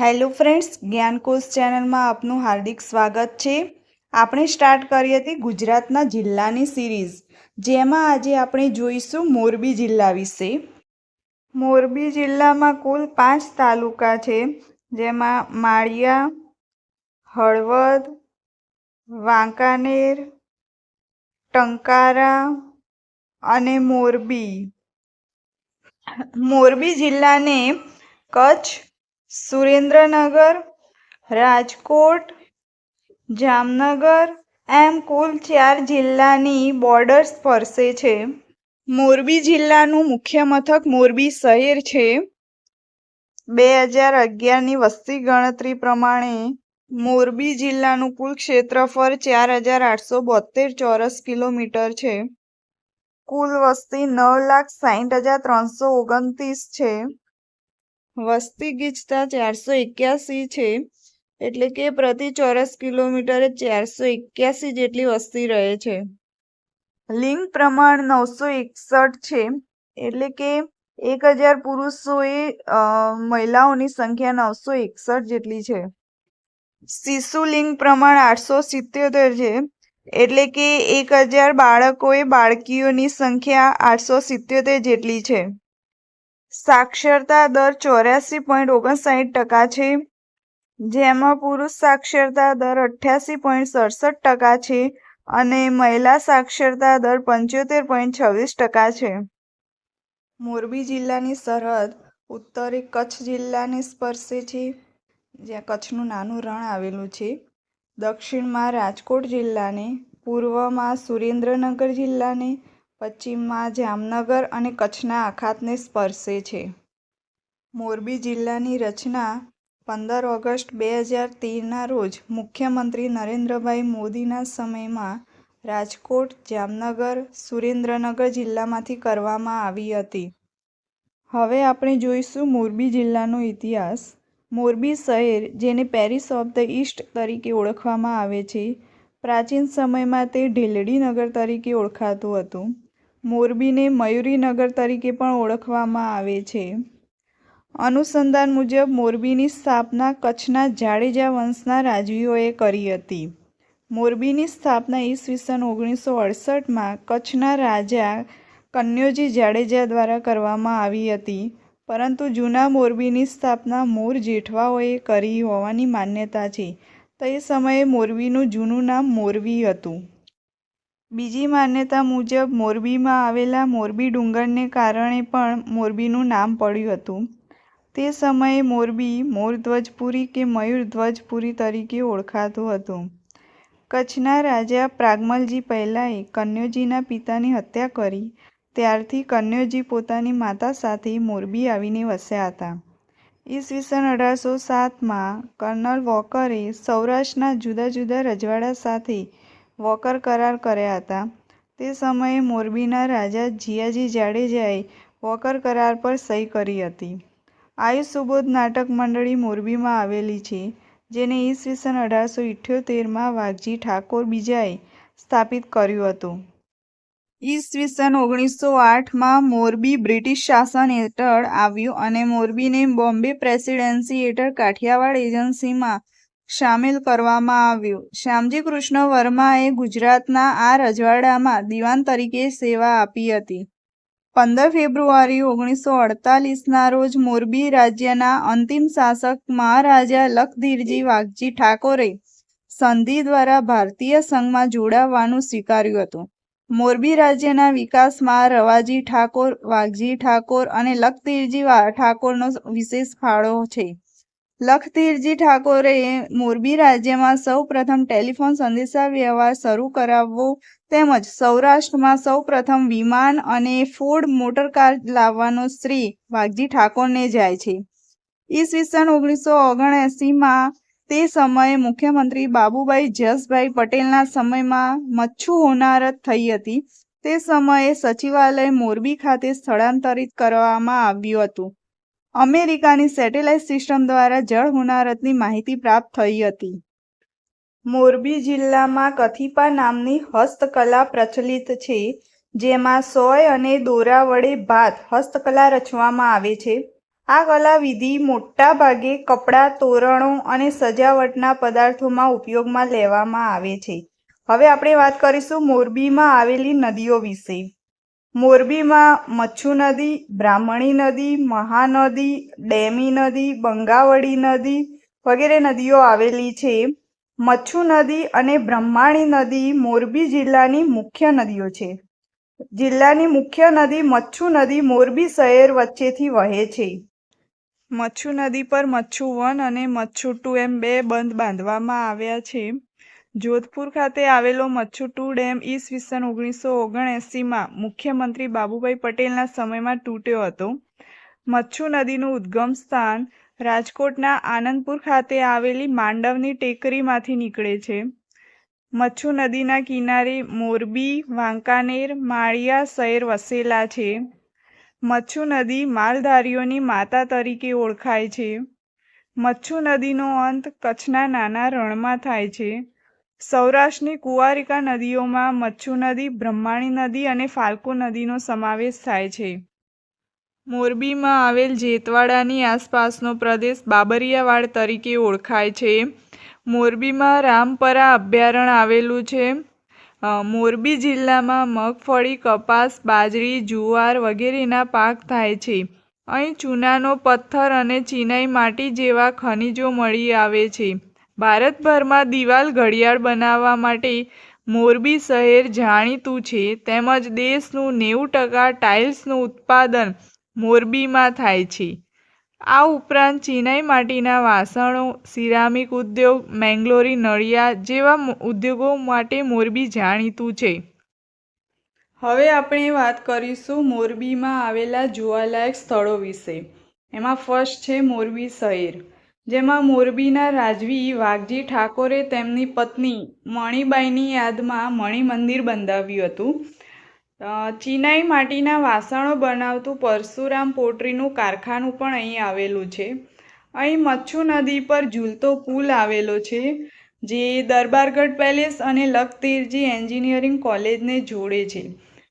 Hello friends, જ્ઞાનકોશ ચેનલમાં આપનું હાર્દિક સ્વાગત છે. આપણે સ્ટાર્ટ કરી હતી ગુજરાતના જિલ્લાની સિરીઝ. જેમાં આજે આપણે જોઈશું મોરબી જિલ્લા વિશે. મોરબી જિલ્લામાં કુલ પાંચ તાલુકા છે. જેમાં માળિયા, હળવદ, વાંકાનેર, ટંકારા અને મોરબી. મોરબી જિલ્લાને કચ્છ સુરેન્દ્રનગર, રાજકોટ, જામનગર. એમ કુલ ચાર જિલ્લાની બોર્ડર સ્પર્શે છે. મોરબી જિલ્લાનું મુખ્ય મથક મોરબી શહેર છે. બે હજાર અગિયારની વસ્તી ગણતરી પ્રમાણે મોરબી જિલ્લાનું કુલ ક્ષેત્રફળ ચાર હજાર આઠસો બોતેર ચોરસ કિલોમીટર છે. કુલ વસ્તી નવ લાખ સાહીઠ હજાર ત્રણસો ઓગણત્રીસ છે. વસ્તી ગીચતા ચારસો એક્યાસી છે. એટલે કે પ્રતિ ચોરસ કિલોમીટરે ચારસો એક્યાસી જેટલી વસ્તી રહે છે. લિંગ પ્રમાણ નવસો એકસઠ છે. એટલે કે એક હજાર પુરુષોએ મહિલાઓની સંખ્યા નવસો એકસઠ જેટલી છે. શિશુ લિંગ પ્રમાણ આઠસો સિત્યોતેર છે. એટલે કે એક હજાર બાળકોએ બાળકીઓની સંખ્યા આઠસો સિત્યોતેર જેટલી છે. સાક્ષરતા દર ચોર્યાસી પોઈન્ટ ઓગણસાઠ ટકા છે. જેમાં પુરુષ સાક્ષરતા દર અઠ્યાસી પોઈન્ટ સડસઠ ટકા છે અને મહિલા સાક્ષરતા દર પંચોતેર પોઈન્ટ છવ્વીસ ટકા છે. મોરબી જિલ્લાની સરહદ ઉત્તરે કચ્છ જિલ્લાને સ્પર્શે છે. જ્યાં કચ્છનું નાનું રણ આવેલું છે. દક્ષિણમાં રાજકોટ જિલ્લાને, પૂર્વમાં સુરેન્દ્રનગર જિલ્લાને પશ્ચિમમાં જામનગર અને કચ્છના અખાતને સ્પર્શે છે. મોરબી જિલ્લાની રચના પંદર ઓગસ્ટ બે હજાર તેરના રોજ મુખ્યમંત્રી નરેન્દ્રભાઈ મોદીના સમયમાં રાજકોટ, જામનગર, સુરેન્દ્રનગર જિલ્લામાંથી કરવામાં આવી હતી. હવે આપણે જોઈશું મોરબી જિલ્લાનો ઇતિહાસ. મોરબી શહેર, જેને પેરિસ ઓફ ધ ઈસ્ટ તરીકે ઓળખવામાં આવે છે, પ્રાચીન સમયમાં તે ઢીલડી નગર તરીકે ઓળખાતું હતું. મોરબીને મયુરીનગર તરીકે પણ ઓળખવામાં આવે છે. અનુસંધાન મુજબ મોરબીની સ્થાપના કચ્છના જાડેજા વંશના રાજવીઓએ કરી હતી. મોરબીની સ્થાપના ઈસવીસન ઓગણીસો અડસઠમાં કચ્છના રાજા કન્યોજી જાડેજા દ્વારા કરવામાં આવી હતી, પરંતુ જૂના મોરબીની સ્થાપના મોર જેઠવાઓએ કરી હોવાની માન્યતા છે. તે સમયે મોરબીનું જૂનું નામ મોરબી હતું. બીજી માન્યતા મુજબ મોરબીમાં આવેલા મોરબી ડુંગરને કારણે પણ મોરબીનું નામ પડ્યું હતું. તે સમયે મોરબી મોરધ્વજપુરી કે મયુરધ્વજપુરી તરીકે ઓળખાતું હતું. કચ્છના રાજા પ્રાગમલજી પહેલાંએ કન્યોજીના પિતાની હત્યા કરી, ત્યારથી કન્યોજી પોતાની માતા સાથે મોરબી આવીને વસ્યા હતા. ઈસવીસન અઢારસો સાતમાં કર્નલ વોકરે સૌરાષ્ટ્રના જુદા જુદા રજવાડા સાથે વોકર કરાર કર્યા હતા. તે સમયે મોરબીના રાજા જીયાજી જાડેજાએ વોકર કરાર પર સહી કરી હતી. આયુ સુબોધ નાટક મંડળી મોરબીમાં આવેલી છે, જેને ઈસવીસન અઢારસો ઇઠ્યોતેરમાં વાઘજી ઠાકોર બીજાએ સ્થાપિત કર્યું હતું. ઈસવીસન ઓગણીસો આઠમાં મોરબી બ્રિટિશ શાસન હેઠળ આવ્યું અને મોરબીને બોમ્બે પ્રેસિડેન્સી હેઠળ કાઠિયાવાડ એજન્સીમાં સામેલ કરવામાં આવ્યું. શ્યામજી કૃષ્ણ વર્માએ ગુજરાતના આ રજવાડામાં દિવાન તરીકે સેવા આપી હતી. પંદર ફેબ્રુઆરી ઓગણીસો અડતાલીસના રોજ મોરબી રાજ્યના અંતિમ શાસક મહારાજા લખધીરજી વાઘજી ઠાકોરે સંધિ દ્વારા ભારતીય સંઘમાં જોડાવાનું સ્વીકાર્યું હતું. મોરબી રાજ્યના વિકાસમાં રવાજી ઠાકોર, વાઘજી ઠાકોર અને લખધીરજી ઠાકોરનો વિશેષ ફાળો છે. લખધીરજી ઠાકોરે મોરબી રાજ્યમાં સૌ પ્રથમ ટેલિફોન સંદેશા વ્યવહાર શરૂ કરાવવો તેમજ સૌરાષ્ટ્રમાં સૌ પ્રથમ વિમાન અને ફોર્ડ મોટરકાર લાવવાનો શ્રી વાઘજી ઠાકોરને જાય છે. ઈસવીસન ઓગણીસો ઓગણએંસીમાં તે સમયે મુખ્યમંત્રી બાબુભાઈ જસભાઈ પટેલના સમયમાં મચ્છુ હોનારત થઈ હતી. તે સમયે સચિવાલય મોરબી ખાતે સ્થળાંતરિત કરવામાં આવ્યું હતું. અમેરિકાની સેટેલાઇટ સિસ્ટમ દ્વારા જળ હોનારતની માહિતી પ્રાપ્ત થઈ હતી. મોરબી જિલ્લામાં કથિપા નામની હસ્તકલા પ્રચલિત છે, જેમાં સોય અને દોરા વડે ભાત હસ્તકલા રચવામાં આવે છે. આ કલાવિધિ મોટા ભાગે કપડાં, તોરણો અને સજાવટના પદાર્થોમાં ઉપયોગમાં લેવામાં આવે છે. હવે આપણે વાત કરીશું મોરબીમાં આવેલી નદીઓ વિશે. મોરબીમાં મચ્છુ નદી, બ્રાહ્મણી નદી, મહાનદી, ડેમી નદી, બંગાવડી નદી વગેરે નદીઓ આવેલી છે. મચ્છુ નદી અને બ્રહ્માણી નદી મોરબી જિલ્લાની મુખ્ય નદીઓ છે. જિલ્લાની મુખ્ય નદી મચ્છુ નદી મોરબી શહેર વચ્ચેથી વહે છે. મચ્છુ નદી પર મચ્છુ વન અને મચ્છુ ટુ એમ બે બંધ બાંધવામાં આવ્યા છે. જોધપુર ખાતે આવેલો મચ્છુ ટુ ડેમ ઈસવીસન ઓગણીસો ઓગણએંસીમાં મુખ્યમંત્રી બાબુભાઈ પટેલના સમયમાં તૂટ્યો હતો. મચ્છુ નદીનું ઉદ્ગમ સ્થાન રાજકોટના આનંદપુર ખાતે આવેલી માંડવની ટેકરીમાંથી નીકળે છે. મચ્છુ નદીના કિનારે મોરબી, વાંકાનેર, માળિયા શહેર વસેલા છે. મચ્છુ નદી માલધારીઓની માતા તરીકે ઓળખાય છે. મચ્છુ નદીનો અંત કચ્છના નાના રણમાં થાય છે. સૌરાષ્ટ્રની કુંવારિકા નદીઓમાં મચ્છુ નદી, બ્રહ્માણી નદી અને ફાલ્ગુ નદીનો સમાવેશ થાય છે. મોરબીમાં આવેલ જેતવાડાની આસપાસનો પ્રદેશ બાબરિયાવાડ તરીકે ઓળખાય છે. મોરબીમાં રામપરા અભયારણ્ય આવેલું છે. મોરબી જિલ્લામાં મગફળી, કપાસ, બાજરી, જુવાર વગેરેના પાક થાય છે. અહીં ચૂનાનો પથ્થર અને ચિનાઈ માટી જેવા ખનિજો મળી આવે છે. ભારતભરમાં દિવાલ ઘડિયાળ બનાવવા માટે મોરબી શહેર જાણીતું છે. તેમજ દેશનું નેવું ટકા ટાઇલ્સનું ઉત્પાદન મોરબીમાં થાય છે. આ ઉપરાંત ચિનાઈ માટીના વાસણો, સિરામિક ઉદ્યોગ, મેંગ્લોરી, નળિયા જેવા ઉદ્યોગો માટે મોરબી જાણીતું છે. હવે આપણે વાત કરીશું મોરબીમાં આવેલા જોવાલાયક સ્થળો વિશે. એમાં ફર્સ્ટ છે મોરબી શહેર. જેમાં મોરબીના રાજવી વાઘજી ઠાકોરે તેમની પત્ની મણીબાઈની યાદમાં મણિમંદિર બંધાવ્યું હતું. ચિનાઈ માટીના વાસણો બનાવતું પરશુરામ પોટ્રીનું કારખાનું પણ અહીં આવેલું છે. અહીં મચ્છુ નદી પર ઝૂલતો પુલ આવેલો છે, જે દરબારગઢ પેલેસ અને લખતીરજી એન્જિનિયરિંગ કોલેજને જોડે છે.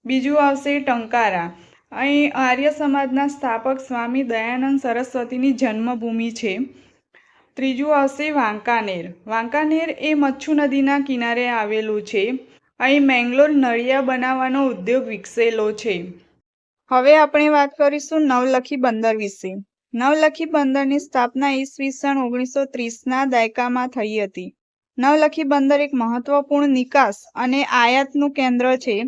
બીજું આવશે ટંકારા. અહીં આર્ય સમાજના સ્થાપક સ્વામી દયાનંદ સરસ્વતીની જન્મભૂમિ છે. ત્રીજું આવશે વાંકાનેર. વાંકાનેર એ મચ્છુ નદીના કિનારે આવેલું છે. અહીં મેંગ્લોર નળિયા બનાવવાનો ઉદ્યોગ વિકસેલો છે. હવે આપણે વાત કરીશું નવલખી બંદર વિશે. નવલખી બંદરની સ્થાપના ઈસવીસન ઓગણીસો ત્રીસના દાયકામાં થઈ હતી. નવલખી બંદર એક મહત્વપૂર્ણ નિકાસ અને આયાતનું કેન્દ્ર છે.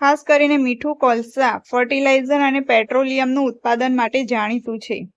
ખાસ કરીને મીઠું કોલસા, ફર્ટિલાઇઝર અને પેટ્રોલિયમનું ઉત્પાદન માટે જાણીતું છે.